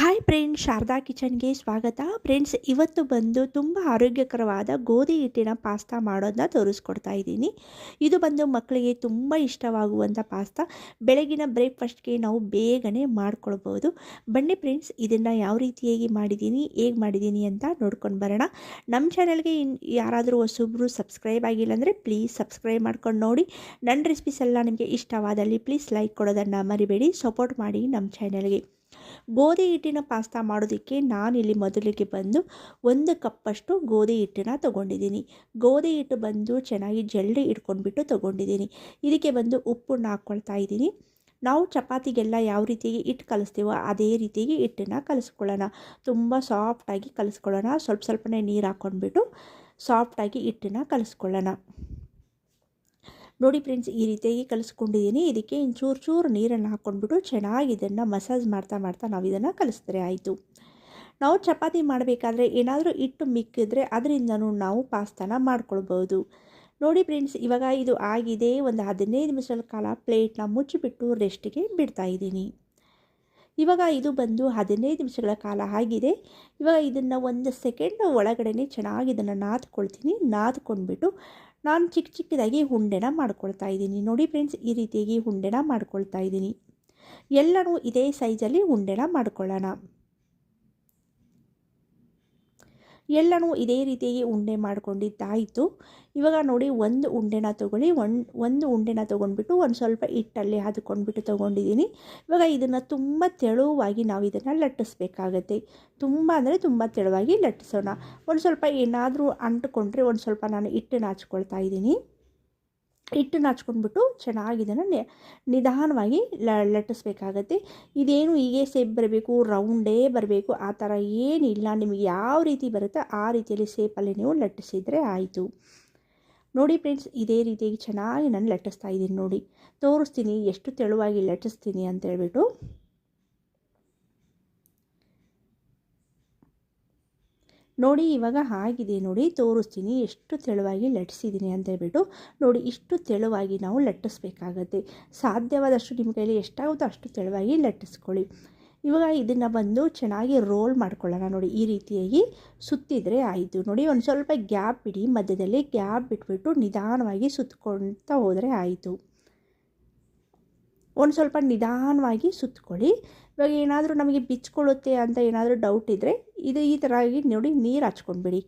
Hi friends Sharada ಕಿಚನ್ಗೆ ಸ್ವಾಗತ. Friends ಇವತ್ತು ಬಂದು ತುಂಬ ಆರೋಗ್ಯಕರವಾದ ಗೋಧಿ ಹಿಟ್ಟಿನ ಪಾಸ್ತಾ ಮಾಡೋದನ್ನ ತೋರಿಸ್ಕೊಡ್ತಾ ಇದ್ದೀನಿ. ಇದು ಬಂದು ಮಕ್ಕಳಿಗೆ ತುಂಬ ಇಷ್ಟವಾಗುವಂಥ ಪಾಸ್ತಾ. ಬೆಳಗಿನ ಬ್ರೇಕ್ಫಾಸ್ಟ್ಗೆ ನಾವು ಬೇಗನೆ ಮಾಡ್ಕೊಳ್ಬೋದು. ಬನ್ನಿ ಫ್ರೆಂಡ್ಸ್ ಇದನ್ನು ಯಾವ ರೀತಿಯಾಗಿ ಮಾಡಿದ್ದೀನಿ, ಹೇಗೆ ಮಾಡಿದ್ದೀನಿ ಅಂತ ನೋಡ್ಕೊಂಡು ಬರೋಣ. ನಮ್ಮ ಚಾನಲ್ಗೆ ಇನ್ ಯಾರಾದರೂ ಹೊಸೊಬ್ಬರು ಸಬ್ಸ್ಕ್ರೈಬ್ ಆಗಿಲ್ಲ ಅಂದರೆ ಪ್ಲೀಸ್ ಸಬ್ಸ್ಕ್ರೈಬ್ ಮಾಡ್ಕೊಂಡು ನೋಡಿ. ನನ್ನ ರೆಸಿಪೀಸ್ ಎಲ್ಲ ನಿಮಗೆ ಇಷ್ಟವಾದಲ್ಲಿ ಪ್ಲೀಸ್ ಲೈಕ್ ಕೊಡೋದನ್ನು ಮರಿಬೇಡಿ ಸಪೋರ್ಟ್ ಮಾಡಿ ನಮ್ಮ ಚಾನಲ್ಗೆ ಗೋಧಿ ಹಿಟ್ಟಿನ ಪಾಸ್ತಾ ಮಾಡೋದಕ್ಕೆ ನಾನಿಲ್ಲಿ ಮೊದಲಿಗೆ ಬಂದು ಒಂದು ಕಪ್ಪಷ್ಟು ಗೋಧಿ ಹಿಟ್ಟನ್ನ ತೊಗೊಂಡಿದ್ದೀನಿ. ಗೋಧಿ ಹಿಟ್ಟು ಬಂದು ಚೆನ್ನಾಗಿ ಜಲ್ಡಿ ಇಟ್ಕೊಂಡ್ಬಿಟ್ಟು ತೊಗೊಂಡಿದ್ದೀನಿ. ಇದಕ್ಕೆ ಬಂದು ಉಪ್ಪನ್ನ ಹಾಕ್ಕೊಳ್ತಾ ಇದ್ದೀನಿ. ನಾವು ಚಪಾತಿಗೆಲ್ಲ ಯಾವ ರೀತಿಯಾಗಿ ಹಿಟ್ಟು ಕಲಿಸ್ತೀವೋ ಅದೇ ರೀತಿಯಾಗಿ ಹಿಟ್ಟನ್ನು ಕಲಿಸ್ಕೊಳ್ಳೋಣ. ತುಂಬ ಸಾಫ್ಟಾಗಿ ಕಲಿಸ್ಕೊಳ್ಳೋಣ. ಸ್ವಲ್ಪ ಸ್ವಲ್ಪನೇ ನೀರು ಹಾಕ್ಕೊಂಡ್ಬಿಟ್ಟು ಸಾಫ್ಟಾಗಿ ಹಿಟ್ಟನ್ನು ಕಲಿಸ್ಕೊಳ್ಳೋಣ. ನೋಡಿ ಫ್ರೆಂಡ್ಸ್, ಈ ರೀತಿಯಾಗಿ ಕಲಿಸ್ಕೊಂಡಿದ್ದೀನಿ. ಇದಕ್ಕೆ ಚೂರು ಚೂರು ನೀರನ್ನು ಹಾಕ್ಕೊಂಡ್ಬಿಟ್ಟು ಚೆನ್ನಾಗಿ ಇದನ್ನು ಮಸಾಜ್ ಮಾಡ್ತಾ ಮಾಡ್ತಾ ನಾವು ಇದನ್ನು ಕಲಿಸಿದ್ರೆ ಆಯಿತು. ನಾವು ಚಪಾತಿ ಮಾಡಬೇಕಾದ್ರೆ ಏನಾದರೂ ಹಿಟ್ಟು ಮಿಕ್ಕಿದ್ರೆ ಅದರಿಂದನೂ ನಾವು ಪಾಸ್ತಾನ ಮಾಡ್ಕೊಳ್ಬೋದು. ನೋಡಿ ಫ್ರೆಂಡ್ಸ್, ಇವಾಗ ಇದು ಆಗಿದೆ. ಒಂದು ಹದಿನೈದು ನಿಮಿಷಗಳ ಕಾಲ ಪ್ಲೇಟ್ನ ಮುಚ್ಚಿಬಿಟ್ಟು ರೆಸ್ಟಿಗೆ ಬಿಡ್ತಾ ಇದ್ದೀನಿ. ಇವಾಗ ಇದು ಬಂದು ಹದಿನೈದು ನಿಮಿಷಗಳ ಕಾಲ ಆಗಿದೆ. ಇವಾಗ ಇದನ್ನು ಒಂದು ಸೆಕೆಂಡ್ ಒಳಗಡೆ ಚೆನ್ನಾಗಿ ಇದನ್ನು ನಾದ್ಕೊಳ್ತೀನಿ. ನಾದ್ಕೊಂಡ್ಬಿಟ್ಟು ನಾನು ಚಿಕ್ಕ ಚಿಕ್ಕದಾಗಿ ಹುಂಡೆನ ಮಾಡ್ಕೊಳ್ತಾ ಇದ್ದೀನಿ. ನೋಡಿ ಫ್ರೆಂಡ್ಸ್ ಈ ರೀತಿಯಾಗಿ ಹುಂಡೆನ ಮಾಡ್ಕೊಳ್ತಾ ಇದ್ದೀನಿ. ಎಲ್ಲನೂ ಇದೇ ಸೈಜಲ್ಲಿ ಉಂಡೆನ ಮಾಡ್ಕೊಳ್ಳೋಣ. ಎಲ್ಲನೂ ಇದೇ ರೀತಿಯಾಗಿ ಉಂಡೆ ಮಾಡ್ಕೊಂಡಿದ್ದಾಯಿತು. ಇವಾಗ ನೋಡಿ, ಒಂದು ಉಂಡೆನ ತೊಗೊಳ್ಳಿ ಒಂದು ಒಂದು ಉಂಡೆನ ತೊಗೊಂಡ್ಬಿಟ್ಟು ಒಂದು ಸ್ವಲ್ಪ ಹಿಟ್ಟಲ್ಲಿ ಹಾದುಕೊಂಡ್ಬಿಟ್ಟು ತೊಗೊಂಡಿದ್ದೀನಿ. ಇವಾಗ ಇದನ್ನು ತುಂಬ ತೆಳುವಾಗಿ ನಾವು ಇದನ್ನು ಲಟ್ಟಿಸ್ಬೇಕಾಗತ್ತೆ. ತುಂಬ ಅಂದರೆ ತುಂಬ ತೆಳುವಾಗಿ ಲಟ್ಟಿಸೋಣ. ಒಂದು ಸ್ವಲ್ಪ ಏನಾದರೂ ಅಂಟ್ಕೊಂಡ್ರೆ ಒಂದು ಸ್ವಲ್ಪ ನಾನು ಹಿಟ್ಟನ್ನು ಹಚ್ಕೊಳ್ತಾ ಇದ್ದೀನಿ. ಹಿಟ್ಟನ್ನು ಹಚ್ಕೊಂಡ್ಬಿಟ್ಟು ಚೆನ್ನಾಗಿ ಇದನ್ನು ನಿಧಾನವಾಗಿ ಲಟ್ಟಿಸ್ಬೇಕಾಗತ್ತೆ. ಇದೇನು ಹೀಗೆ ಸೇಪ್ ಬರಬೇಕು ರೌಂಡೇ ಬರಬೇಕು, ಆ ಥರ ಏನಿಲ್ಲ. ನಿಮಗೆ ಯಾವ ರೀತಿ ಬರುತ್ತೋ ಆ ರೀತಿಯಲ್ಲಿ ಸೇಪಲ್ಲಿ ನೀವು ಲಟ್ಟಿಸಿದರೆ ಆಯಿತು. ನೋಡಿ ಫ್ರೆಂಡ್ಸ್ ಇದೇ ರೀತಿಯಾಗಿ ಚೆನ್ನಾಗಿ ನಾನು ಲಟ್ಟಿಸ್ತಾ ಇದ್ದೀನಿ ನೋಡಿ. ತೋರಿಸ್ತೀನಿ, ಎಷ್ಟು ತೆಳುವಾಗಿ ಲಟ್ಟಿಸ್ತೀನಿ ಅಂತೇಳ್ಬಿಟ್ಟು ನೋಡಿ, ಇವಾಗ ಆಗಿದೆ ನೋಡಿ, ತೋರಿಸ್ತೀನಿ, ಎಷ್ಟು ತೆಳುವಾಗಿ ಲಟ್ಟಿಸಿದ್ದೀನಿ ಅಂತ ಹೇಳ್ಬಿಟ್ಟು, ನೋಡಿ, ಇಷ್ಟು ತೆಳುವಾಗಿ ನಾವು ಲಟ್ಟಿಸ್ಬೇಕಾಗತ್ತೆ. ಸಾಧ್ಯವಾದಷ್ಟು ನಿಮ್ಮ ಕೈಲಿ ಎಷ್ಟಾಗುತ್ತೋ ಅಷ್ಟು ತೆಳುವಾಗಿ ಲಟ್ಟಿಸ್ಕೊಳ್ಳಿ. ಇವಾಗ ಇದನ್ನು ಬಂದು ಚೆನ್ನಾಗಿ ರೋಲ್ ಮಾಡ್ಕೊಳ್ಳೋಣ ನೋಡಿ, ಈ ರೀತಿಯಾಗಿ ಸುತ್ತಿದರೆ ಆಯಿತು. ನೋಡಿ, ಒಂದು ಸ್ವಲ್ಪ ಗ್ಯಾಪ್ ಬಿಡಿ ಮಧ್ಯದಲ್ಲಿ ಗ್ಯಾಪ್ ಬಿಟ್ಬಿಟ್ಟು ನಿಧಾನವಾಗಿ ಸುತ್ತಕೊಳ್ತಾ ಹೋದರೆ ಆಯಿತು. ಒಂದು ಸ್ವಲ್ಪ ನಿಧಾನವಾಗಿ ಸುತ್ತಕೊಳ್ಳಿ ಇವಾಗ ಏನಾದರೂ ನಮಗೆ ಬಿಚ್ಕೊಳ್ಳುತ್ತೆ ಅಂತ ಏನಾದರೂ ಡೌಟ್ ಇದ್ದರೆ ಇದು ಈ ಥರ ಆಗಿ ನೋಡಿ ನೀರು ಹಚ್ಕೊಂಡ್ಬಿಡಿ.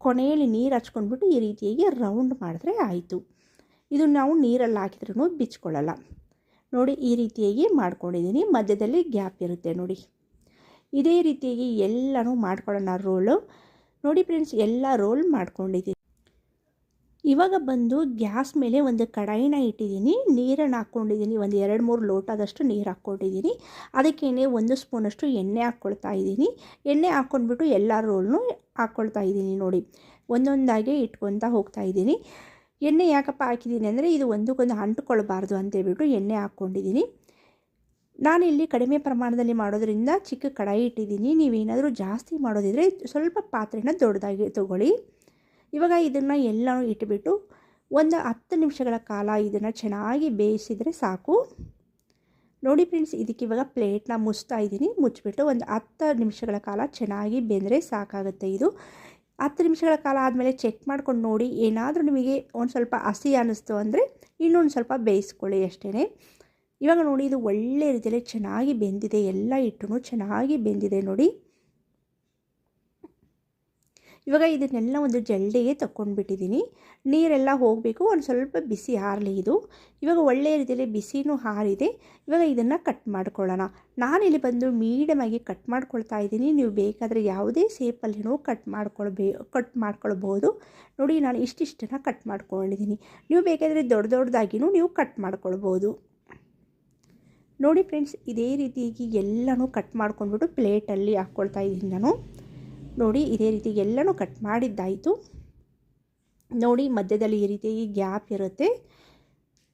ಕೊನೆಯಲ್ಲಿ ನೀರು ಹಚ್ಕೊಂಡ್ಬಿಟ್ಟು ಈ ರೀತಿಯಾಗಿ ರೌಂಡ್ ಮಾಡಿದ್ರೆ ಆಯಿತು. ಇದು ನಾವು ನೀರಲ್ಲಿ ಹಾಕಿದ್ರೂ ಬಿಚ್ಕೊಳ್ಳಲ್ಲ. ನೋಡಿ ಈ ರೀತಿಯಾಗಿ ಮಾಡ್ಕೊಂಡಿದ್ದೀನಿ. ಮಧ್ಯದಲ್ಲಿ ಗ್ಯಾಪ್ ಇರುತ್ತೆ ನೋಡಿ. ಇದೇ ರೀತಿಯಾಗಿ ಎಲ್ಲನೂ ಮಾಡ್ಕೊಳ್ಳೋಣ ರೋಲು ನೋಡಿ ಫ್ರೆಂಡ್ಸ್ ಎಲ್ಲ ರೋಲ್ ಮಾಡ್ಕೊಂಡಿದ್ದೀನಿ. ಇವಾಗ ಬಂದು ಗ್ಯಾಸ್ ಮೇಲೆ ಒಂದು ಕಡಾಯಿನ ಇಟ್ಟಿದ್ದೀನಿ, ನೀರನ್ನು ಹಾಕ್ಕೊಂಡಿದ್ದೀನಿ, ಒಂದು ಎರಡು ಮೂರು ಲೋಟದಷ್ಟು ನೀರು ಹಾಕ್ಕೊಂಡಿದ್ದೀನಿ. ಅದಕ್ಕೇನೆ ಒಂದು ಸ್ಪೂನಷ್ಟು ಎಣ್ಣೆ ಹಾಕ್ಕೊಳ್ತಾ ಇದ್ದೀನಿ. ಎಣ್ಣೆ ಹಾಕ್ಕೊಂಡ್ಬಿಟ್ಟು ಎಲ್ಲ ರೋಲ್ನು ಹಾಕ್ಕೊಳ್ತಾ ಇದ್ದೀನಿ ನೋಡಿ. ಒಂದೊಂದಾಗೆ ಇಟ್ಕೊತಾ ಹೋಗ್ತಾ ಇದ್ದೀನಿ. ಎಣ್ಣೆ ಯಾಕಪ್ಪ ಹಾಕಿದ್ದೀನಿ ಅಂದರೆ ಇದು ಒಂದಕ್ಕೊಂದು ಅಂಟ್ಕೊಳ್ಬಾರ್ದು ಅಂತೇಳ್ಬಿಟ್ಟು ಎಣ್ಣೆ ಹಾಕ್ಕೊಂಡಿದ್ದೀನಿ. ಇಲ್ಲಿ ಕಡಿಮೆ ಪ್ರಮಾಣದಲ್ಲಿ ಮಾಡೋದ್ರಿಂದ ಚಿಕ್ಕ ಕಡಾಯಿ ಇಟ್ಟಿದ್ದೀನಿ. ನೀವೇನಾದರೂ ಜಾಸ್ತಿ ಮಾಡೋದಿದ್ರೆ ಸ್ವಲ್ಪ ಪಾತ್ರೆನ ದೊಡ್ಡದಾಗಿ ತೊಗೊಳ್ಳಿ. ಇವಾಗ ಇದನ್ನು ಎಲ್ಲನೂ ಇಟ್ಬಿಟ್ಟು ಒಂದು ಹತ್ತು ನಿಮಿಷಗಳ ಕಾಲ ಇದನ್ನು ಚೆನ್ನಾಗಿ ಬೇಯಿಸಿದರೆ ಸಾಕು. ನೋಡಿ ಫ್ರೆಂಡ್ಸ್, ಇದಕ್ಕೆ ಇವಾಗ ಪ್ಲೇಟ್ನ ಮುಚ್ತಾ ಇದ್ದೀನಿ. ಮುಚ್ಚಿಬಿಟ್ಟು ಒಂದು ಹತ್ತು ನಿಮಿಷಗಳ ಕಾಲ ಚೆನ್ನಾಗಿ ಬೆಂದರೆ ಸಾಕಾಗುತ್ತೆ ಇದು. ಹತ್ತು ನಿಮಿಷಗಳ ಕಾಲ ಆದಮೇಲೆ ಚೆಕ್ ಮಾಡ್ಕೊಂಡು ನೋಡಿ, ಏನಾದರೂ ನಿಮಗೆ ಒಂದು ಸ್ವಲ್ಪ ಹಸಿ ಅನ್ನಿಸ್ತು ಅಂದರೆ ಇನ್ನೊಂದು ಸ್ವಲ್ಪ ಬೇಯಿಸ್ಕೊಳ್ಳಿ ಅಷ್ಟೇ ಇವಾಗ ನೋಡಿ, ಇದು ಒಳ್ಳೆ ರೀತಿಯಲ್ಲಿ ಚೆನ್ನಾಗಿ ಬೆಂದಿದೆ. ಎಲ್ಲ ಹಿಟ್ಟು ಚೆನ್ನಾಗಿ ಬೆಂದಿದೆ ನೋಡಿ. ಇವಾಗ ಇದನ್ನೆಲ್ಲ ಒಂದು ಜಲ್ಡಿಗೆ ತಗೊಂಡ್ಬಿಟ್ಟಿದ್ದೀನಿ ನೀರೆಲ್ಲ ಹೋಗಬೇಕು, ಒಂದು ಸ್ವಲ್ಪ ಬಿಸಿ ಹಾರಲಿ ಇದು. ಇವಾಗ ಒಳ್ಳೆಯ ರೀತಿಯಲ್ಲಿ ಬಿಸಿನೂ ಹಾರಿದೆ. ಇವಾಗ ಇದನ್ನು ಕಟ್ ಮಾಡ್ಕೊಳ್ಳೋಣ. ನಾನಿಲ್ಲಿ ಬಂದು ಮೀಡಿಯಮಾಗಿ ಕಟ್ ಮಾಡ್ಕೊಳ್ತಾ ಇದ್ದೀನಿ. ನೀವು ಬೇಕಾದರೆ ಯಾವುದೇ ಸೇಪಲ್ಲಿನೂ ಕಟ್ ಮಾಡ್ಕೊಳ್ಬೇ ಕಟ್ ಮಾಡ್ಕೊಳ್ಬೋದು ನೋಡಿ, ನಾನು ಇಷ್ಟಿಷ್ಟನ್ನು ಕಟ್ ಮಾಡ್ಕೊಂಡಿದ್ದೀನಿ. ನೀವು ಬೇಕಾದರೆ ದೊಡ್ಡ ದೊಡ್ಡದಾಗಿನೂ ನೀವು ಕಟ್ ಮಾಡ್ಕೊಳ್ಬೋದು ನೋಡಿ ಫ್ರೆಂಡ್ಸ್ ಇದೇ ರೀತಿಯಾಗಿ ಎಲ್ಲನೂ ಕಟ್ ಮಾಡ್ಕೊಂಡ್ಬಿಟ್ಟು ಪ್ಲೇಟಲ್ಲಿ ಹಾಕ್ಕೊಳ್ತಾ ಇದ್ದೀನಿ ನಾನು. ನೋಡಿ ಇದೇ ರೀತಿ ಎಲ್ಲನೂ ಕಟ್ ಮಾಡಿದ್ದಾಯಿತು. ನೋಡಿ ಮಧ್ಯದಲ್ಲಿ ಈ ರೀತಿಯಾಗಿ ಗ್ಯಾಪ್ ಇರುತ್ತೆ.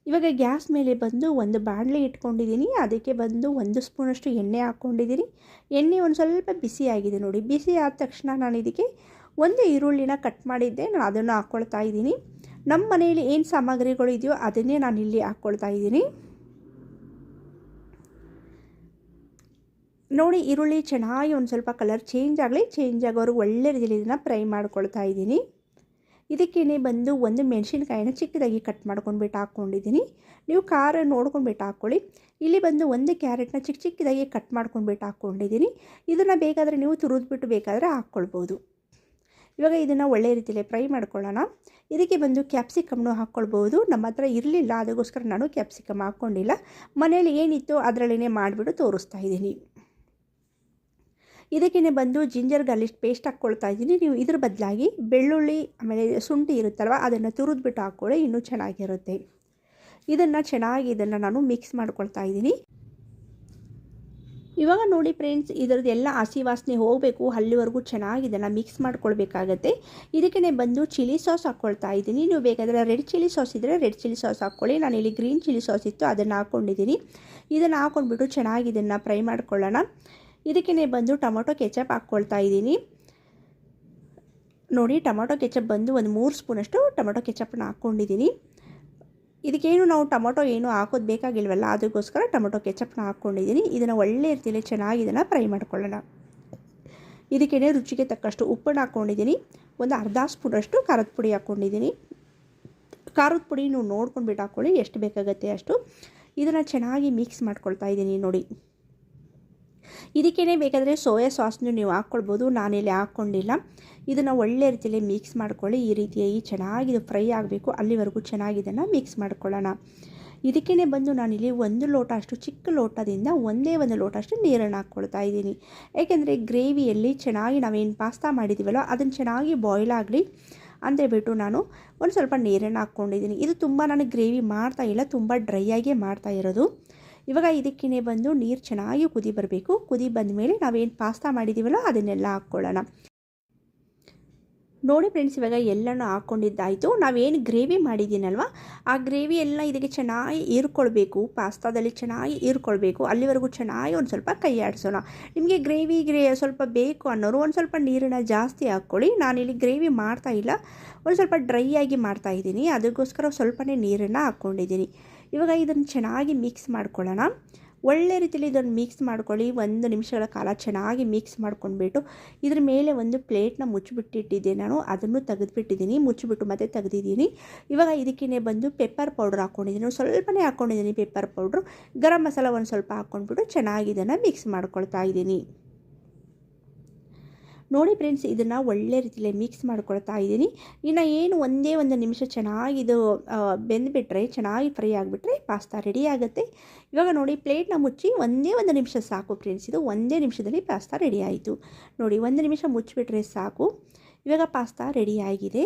ಇವಾಗ ಗ್ಯಾಸ್ ಮೇಲೆ ಬಂದು ಒಂದು ಬಾಣಲೆ ಇಟ್ಕೊಂಡಿದ್ದೀನಿ. ಅದಕ್ಕೆ ಬಂದು ಒಂದು ಸ್ಪೂನಷ್ಟು ಎಣ್ಣೆ ಹಾಕ್ಕೊಂಡಿದ್ದೀನಿ. ಎಣ್ಣೆ ಒಂದು ಸ್ವಲ್ಪ ಬಿಸಿ ಆಗಿದೆ ನೋಡಿ. ಬಿಸಿ ಆದ ತಕ್ಷಣ ನಾನು ಇದಕ್ಕೆ ಒಂದು ಈರುಳ್ಳಿನ ಕಟ್ ಮಾಡಿದ್ದೆ. ನಾನು ಅದನ್ನು ಹಾಕ್ಕೊಳ್ತಾ ಇದ್ದೀನಿ. ನಮ್ಮ ಮನೆಯಲ್ಲಿ ಏನು ಸಾಮಗ್ರಿಗಳು ಇದೆಯೋ ಅದನ್ನೇ ನಾನು ಇಲ್ಲಿ ಹಾಕ್ಕೊಳ್ತಾ ಇದ್ದೀನಿ. ನೋಡಿ ಈರುಳ್ಳಿ ಚೆನ್ನಾಗಿ ಒಂದು ಸ್ವಲ್ಪ ಕಲರ್ ಚೇಂಜ್ ಆಗಲಿ ಚೇಂಜ್ ಆಗೋರು ಒಳ್ಳೆ ರೀತಿಯಲ್ಲಿ ಇದನ್ನು ಫ್ರೈ ಮಾಡ್ಕೊಳ್ತಾ ಇದ್ದೀನಿ. ಇದಕ್ಕೇನೆ ಬಂದು ಒಂದು ಮೆಣಸಿನ್ಕಾಯಿನ ಚಿಕ್ಕದಾಗಿ ಕಟ್ ಮಾಡ್ಕೊಂಡ್ಬಿಟ್ಟು ಹಾಕ್ಕೊಂಡಿದ್ದೀನಿ. ನೀವು ಖಾರ ನೋಡ್ಕೊಂಡ್ಬಿಟ್ಟು ಹಾಕ್ಕೊಳ್ಳಿ. ಇಲ್ಲಿ ಬಂದು ಒಂದು ಕ್ಯಾರೆಟ್ನ ಚಿಕ್ಕ ಚಿಕ್ಕದಾಗಿ ಕಟ್ ಮಾಡ್ಕೊಂಡ್ಬಿಟ್ಟು ಹಾಕ್ಕೊಂಡಿದ್ದೀನಿ. ಇದನ್ನು ಬೇಕಾದರೆ ನೀವು ತುರಿದ್ಬಿಟ್ಟು ಬೇಕಾದರೆ ಹಾಕ್ಕೊಳ್ಬೋದು. ಇವಾಗ ಇದನ್ನು ಒಳ್ಳೆ ರೀತಿಯಲ್ಲಿ ಫ್ರೈ ಮಾಡ್ಕೊಳ್ಳೋಣ. ಇದಕ್ಕೆ ಬಂದು ಕ್ಯಾಪ್ಸಿಕಮ್ನು ಹಾಕ್ಕೊಳ್ಬೋದು. ನಮ್ಮ ಹತ್ರ ಇರಲಿಲ್ಲ, ಅದಕ್ಕೋಸ್ಕರ ನಾನು ಕ್ಯಾಪ್ಸಿಕಮ್ ಹಾಕ್ಕೊಂಡಿಲ್ಲ. ಮನೇಲಿ ಏನಿತ್ತು ಅದರಲ್ಲೇ ಮಾಡಿಬಿಟ್ಟು ತೋರಿಸ್ತಾ ಇದ್ದೀನಿ. ಇದಕ್ಕೇ ಬಂದು ಜಿಂಜರ್ ಗಾರ್ಲಿಕ್ ಪೇಸ್ಟ್ ಹಾಕ್ಕೊಳ್ತಾ ಇದ್ದೀನಿ. ನೀವು ಇದ್ರ ಬದಲಾಗಿ ಬೆಳ್ಳುಳ್ಳಿ, ಆಮೇಲೆ ಶುಂಠಿ ಇರುತ್ತಲ್ವ, ಅದನ್ನು ತುರಿದ್ಬಿಟ್ಟು ಹಾಕ್ಕೊಳ್ಳಿ, ಇನ್ನೂ ಚೆನ್ನಾಗಿರುತ್ತೆ. ಇದನ್ನು ಚೆನ್ನಾಗಿ ಇದನ್ನು ನಾನು ಮಿಕ್ಸ್ ಮಾಡ್ಕೊಳ್ತಾ ಇದ್ದೀನಿ. ಇವಾಗ ನೋಡಿ ಫ್ರೆಂಡ್ಸ್ ಇದರದ್ದು ಎಲ್ಲ ಹಸಿ ವಾಸನೆ ಹೋಗಬೇಕು, ಅಲ್ಲಿವರೆಗೂ ಚೆನ್ನಾಗಿ ಇದನ್ನು ಮಿಕ್ಸ್ ಮಾಡ್ಕೊಳ್ಬೇಕಾಗತ್ತೆ. ಇದಕ್ಕೇ ಬಂದು ಚಿಲ್ಲಿ ಸಾಸ್ ಹಾಕ್ಕೊಳ್ತಾ ಇದ್ದೀನಿ. ನೀವು ಬೇಕಾದರೆ ರೆಡ್ ಚಿಲ್ಲಿ ಸಾಸ್ ಇದ್ದರೆ ರೆಡ್ ಚಿಲ್ಲಿ ಸಾಸ್ ಹಾಕ್ಕೊಳ್ಳಿ. ನಾನು ಇಲ್ಲಿ ಗ್ರೀನ್ ಚಿಲ್ಲಿ ಸಾಸ್ ಇತ್ತು, ಅದನ್ನು ಹಾಕ್ಕೊಂಡಿದ್ದೀನಿ ಇದನ್ನು ಹಾಕ್ಕೊಂಡ್ಬಿಟ್ಟು ಚೆನ್ನಾಗಿ ಇದನ್ನು ಫ್ರೈ ಮಾಡ್ಕೊಳ್ಳೋಣ. ಇದಕ್ಕೇ ಬಂದು ಟೊಮೊಟೊ ಕೆಚಪ್ ಹಾಕ್ಕೊಳ್ತಾ ಇದ್ದೀನಿ. ನೋಡಿ, ಟೊಮೊಟೊ ಕೆಚಪ್ ಬಂದು ಒಂದು ಮೂರು ಸ್ಪೂನಷ್ಟು ಟೊಮೊಟೊ ಕೆಚಪ್ನ ಹಾಕ್ಕೊಂಡಿದ್ದೀನಿ. ಇದಕ್ಕೇನು ನಾವು ಟೊಮೊಟೊ ಏನು ಹಾಕೋದು ಬೇಕಾಗಿಲ್ವಲ್ಲ, ಅದಕ್ಕೋಸ್ಕರ ಟೊಮೊಟೊ ಕೆಚಪ್ನ ಹಾಕ್ಕೊಂಡಿದ್ದೀನಿ. ಇದನ್ನು ಒಳ್ಳೆ ರೀತಿಯಲ್ಲಿ ಚೆನ್ನಾಗಿ ಇದನ್ನು ಫ್ರೈ ಮಾಡ್ಕೊಳ್ಳೋಣ. ಇದಕ್ಕೇನೆ ರುಚಿಗೆ ತಕ್ಕಷ್ಟು ಉಪ್ಪನ್ನು ಹಾಕ್ಕೊಂಡಿದ್ದೀನಿ. ಒಂದು ಅರ್ಧ ಸ್ಪೂನಷ್ಟು ಖಾರದ ಪುಡಿ ಹಾಕ್ಕೊಂಡಿದ್ದೀನಿ. ಖಾರದ ಪುಡಿ ನೀವು ನೋಡ್ಕೊಂಡ್ಬಿಟ್ಟು ಹಾಕ್ಕೊಳ್ಳಿ, ಎಷ್ಟು ಬೇಕಾಗುತ್ತೆ ಅಷ್ಟು. ಇದನ್ನು ಚೆನ್ನಾಗಿ ಮಿಕ್ಸ್ ಮಾಡ್ಕೊಳ್ತಾ ಇದ್ದೀನಿ ನೋಡಿ. ಇದಕ್ಕೇ ಬೇಕಾದರೆ ಸೋಯಾ ಸಾಸ್ನು ನೀವು ಹಾಕ್ಕೊಳ್ಬೋದು. ನಾನಿಲ್ಲಿ ಹಾಕ್ಕೊಂಡಿಲ್ಲ. ಇದನ್ನು ಒಳ್ಳೆ ರೀತಿಯಲ್ಲಿ ಮಿಕ್ಸ್ ಮಾಡ್ಕೊಳ್ಳಿ. ಈ ರೀತಿಯಾಗಿ ಚೆನ್ನಾಗಿ ಇದು ಫ್ರೈ ಆಗಬೇಕು. ಅಲ್ಲಿವರೆಗೂ ಚೆನ್ನಾಗಿ ಇದನ್ನು ಮಿಕ್ಸ್ ಮಾಡ್ಕೊಳ್ಳೋಣ. ಇದಕ್ಕೇ ಬಂದು ನಾನಿಲ್ಲಿ ಒಂದು ಲೋಟ ಅಷ್ಟು ಚಿಕ್ಕ ಲೋಟದಿಂದ ಒಂದೇ ಒಂದು ಲೋಟ ಅಷ್ಟು ನೀರನ್ನು ಹಾಕ್ಕೊಳ್ತಾ ಇದ್ದೀನಿ. ಏಕೆಂದರೆ ಗ್ರೇವಿಯಲ್ಲಿ ಚೆನ್ನಾಗಿ ನಾವೇನು ಪಾಸ್ತಾ ಮಾಡಿದ್ದೀವಲ್ಲ, ಅದನ್ನು ಚೆನ್ನಾಗಿ ಬಾಯ್ಲ್ ಆಗಲಿ ಬಿಟ್ಟು ನಾನು ಒಂದು ಸ್ವಲ್ಪ ನೀರನ್ನು ಹಾಕ್ಕೊಂಡಿದ್ದೀನಿ. ಇದು ತುಂಬ ನಾನು ಗ್ರೇವಿ ಮಾಡ್ತಾ ಇಲ್ಲ, ತುಂಬ ಡ್ರೈ ಮಾಡ್ತಾ ಇರೋದು. ಇವಾಗ ಇದಕ್ಕೇ ಬಂದು ನೀರು ಚೆನ್ನಾಗಿ ಕುದಿ ಬರಬೇಕು. ಕುದಿ ಬಂದ ಮೇಲೆ ನಾವೇನು ಪಾಸ್ತಾ ಮಾಡಿದ್ದೀವಲ್ಲ ಅದನ್ನೆಲ್ಲ ಹಾಕ್ಕೊಳ್ಳೋಣ. ನೋಡಿ ಫ್ರೆಂಡ್ಸ್, ಇವಾಗ ಎಲ್ಲನೂ ಹಾಕ್ಕೊಂಡಿದ್ದಾಯಿತು ನಾವೇನು ಗ್ರೇವಿ ಮಾಡಿದ್ದೀನಲ್ವ? ಆ ಗ್ರೇವಿ ಎಲ್ಲ ಇದಕ್ಕೆ ಚೆನ್ನಾಗಿ ಹೀರ್ಕೊಳ್ಬೇಕು. ಪಾಸ್ತಾದಲ್ಲಿ ಚೆನ್ನಾಗಿ ಹೀರ್ಕೊಳ್ಬೇಕು. ಅಲ್ಲಿವರೆಗೂ ಚೆನ್ನಾಗಿ ಒಂದು ಸ್ವಲ್ಪ ಕೈ ಆಡಿಸೋಣ ನಿಮಗೆ ಗ್ರೇವಿ ಗ್ರೇ ಸ್ವಲ್ಪ ಬೇಕು ಅನ್ನೋರು ಒಂದು ಸ್ವಲ್ಪ ನೀರನ್ನು ಜಾಸ್ತಿ ಹಾಕ್ಕೊಳ್ಳಿ. ನಾನಿಲ್ಲಿ ಗ್ರೇವಿ ಮಾಡ್ತಾ ಇಲ್ಲ. ಒಂದು ಸ್ವಲ್ಪ ಡ್ರೈ ಆಗಿ ಮಾಡ್ತಾ ಇದ್ದೀನಿ. ಅದಕ್ಕೋಸ್ಕರ ಸ್ವಲ್ಪನೇ ನೀರನ್ನು ಹಾಕ್ಕೊಂಡಿದ್ದೀನಿ. ಇವಾಗ ಇದನ್ನು ಚೆನ್ನಾಗಿ ಮಿಕ್ಸ್ ಮಾಡ್ಕೊಳ್ಳೋಣ. ಒಳ್ಳೆ ರೀತಿಯಲ್ಲಿ ಇದನ್ನು ಮಿಕ್ಸ್ ಮಾಡ್ಕೊಳ್ಳಿ. ಒಂದು ನಿಮಿಷಗಳ ಕಾಲ ಚೆನ್ನಾಗಿ ಮಿಕ್ಸ್ ಮಾಡ್ಕೊಂಡ್ಬಿಟ್ಟು ಇದ್ರ ಮೇಲೆ ಒಂದು ಪ್ಲೇಟ್ನ ಮುಚ್ಚಿಬಿಟ್ಟಿಟ್ಟಿದ್ದೆ ನಾನು. ಅದನ್ನು ತೆಗೆದುಬಿಟ್ಟಿದ್ದೀನಿ. ಮುಚ್ಚಿಬಿಟ್ಟು ಮತ್ತೆ ತೆಗೆದಿದ್ದೀನಿ. ಇವಾಗ ಇದಕ್ಕೇ ಬಂದು ಪೆಪ್ಪರ್ ಪೌಡ್ರ್ ಹಾಕ್ಕೊಂಡಿದ್ದೀನಿ ಸ್ವಲ್ಪನೇ ಹಾಕ್ಕೊಂಡಿದ್ದೀನಿ ಪೆಪ್ಪರ್ ಪೌಡ್ರು ಗರಂ ಮಸಾಲ ಒಂದು ಸ್ವಲ್ಪ ಹಾಕ್ಕೊಂಡ್ಬಿಟ್ಟು ಚೆನ್ನಾಗಿ ಇದನ್ನು ಮಿಕ್ಸ್ ಮಾಡ್ಕೊಳ್ತಾ ಇದ್ದೀನಿ. ನೋಡಿ ಫ್ರೆಂಡ್ಸ್ ಇದನ್ನು ಒಳ್ಳೆ ರೀತಿಯಲ್ಲಿ ಮಿಕ್ಸ್ ಮಾಡ್ಕೊಳ್ತಾ ಇದ್ದೀನಿ. ಇನ್ನು ಏನು ಒಂದೇ ಒಂದು ನಿಮಿಷ ಚೆನ್ನಾಗಿದು ಬೆಂದುಬಿಟ್ರೆ, ಚೆನ್ನಾಗಿ ಫ್ರೈ ಆಗಿಬಿಟ್ರೆ ಪಾಸ್ತಾ ರೆಡಿ ಆಗುತ್ತೆ. ಇವಾಗ ನೋಡಿ ಪ್ಲೇಟ್ನ ಮುಚ್ಚಿ ಒಂದೇ ಒಂದು ನಿಮಿಷ ಸಾಕು ಫ್ರೆಂಡ್ಸ್ ಇದು ಒಂದೇ ನಿಮಿಷದಲ್ಲಿ ಪಾಸ್ತಾ ರೆಡಿ ಆಯಿತು. ನೋಡಿ ಒಂದು ನಿಮಿಷ ಮುಚ್ಚಿಬಿಟ್ರೆ ಸಾಕು. ಇವಾಗ ಪಾಸ್ತಾ ರೆಡಿ ಆಗಿದೆ.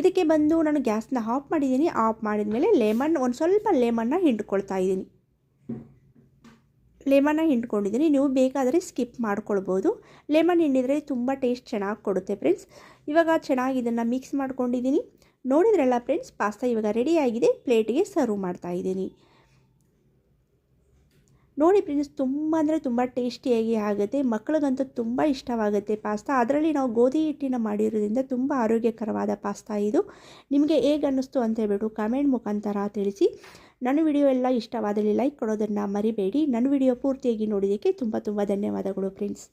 ಇದಕ್ಕೆ ಬಂದು ನಾನು ಗ್ಯಾಸ್ನ ಆಫ್ ಮಾಡಿದ್ದೀನಿ. ಆಫ್ ಮಾಡಿದ ಮೇಲೆ ಲೆಮನ್ ಒಂದು ಸ್ವಲ್ಪ ಲೆಮನ್ನ ಹಿಂಡ್ಕೊಳ್ತಾ ಇದ್ದೀನಿ. ಲೆಮನ್ನ ಹಿಂಡ್ಕೊಂಡಿದ್ದೀನಿ. ನೀವು ಬೇಕಾದರೆ ಸ್ಕಿಪ್ ಮಾಡ್ಕೊಳ್ಬೋದು. ಲೆಮನ್ ಹಿಂಡಿದರೆ ತುಂಬ ಟೇಸ್ಟ್ ಚೆನ್ನಾಗಿ ಕೊಡುತ್ತೆ ಫ್ರೆಂಡ್ಸ್. ಇವಾಗ ಚೆನ್ನಾಗಿ ಇದನ್ನು ಮಿಕ್ಸ್ ಮಾಡ್ಕೊಂಡಿದ್ದೀನಿ. ನೋಡಿದ್ರಲ್ಲ ಫ್ರೆಂಡ್ಸ್, ಪಾಸ್ತಾ ಇವಾಗ ರೆಡಿಯಾಗಿದೆ ಪ್ಲೇಟಿಗೆ ಸರ್ವ್ ಮಾಡ್ತಾ ಇದ್ದೀನಿ. ನೋಡಿ ಫ್ರೆಂಡ್ಸ್, ತುಂಬ ಅಂದರೆ ತುಂಬ ಟೇಸ್ಟಿಯಾಗಿ ಆಗುತ್ತೆ. ಮಕ್ಕಳಿಗಂತೂ ತುಂಬ ಇಷ್ಟವಾಗುತ್ತೆ ಪಾಸ್ತಾ. ಅದರಲ್ಲಿ ನಾವು ಗೋಧಿ ಹಿಟ್ಟಿನ ಮಾಡಿರೋದ್ರಿಂದ ತುಂಬ ಆರೋಗ್ಯಕರವಾದ ಪಾಸ್ತಾ ಇದು. ನಿಮಗೆ ಹೇಗೆ ಅನ್ನಿಸ್ತು ಅಂತ ಹೇಳ್ಬಿಟ್ಟು ಕಮೆಂಟ್ ಮುಖಾಂತರ ತಿಳಿಸಿ. ನನ್ನ ವಿಡಿಯೋ ಎಲ್ಲ ಇಷ್ಟವಾದಲ್ಲಿ ಲೈಕ್ ಕೊಡೋದನ್ನು ಮರಿಬೇಡಿ. ನನ್ನ ವಿಡಿಯೋ ಪೂರ್ತಿಯಾಗಿ ನೋಡಿದ್ದಕ್ಕೆ ತುಂಬ ತುಂಬ ಧನ್ಯವಾದಗಳು ಫ್ರೆಂಡ್ಸ್.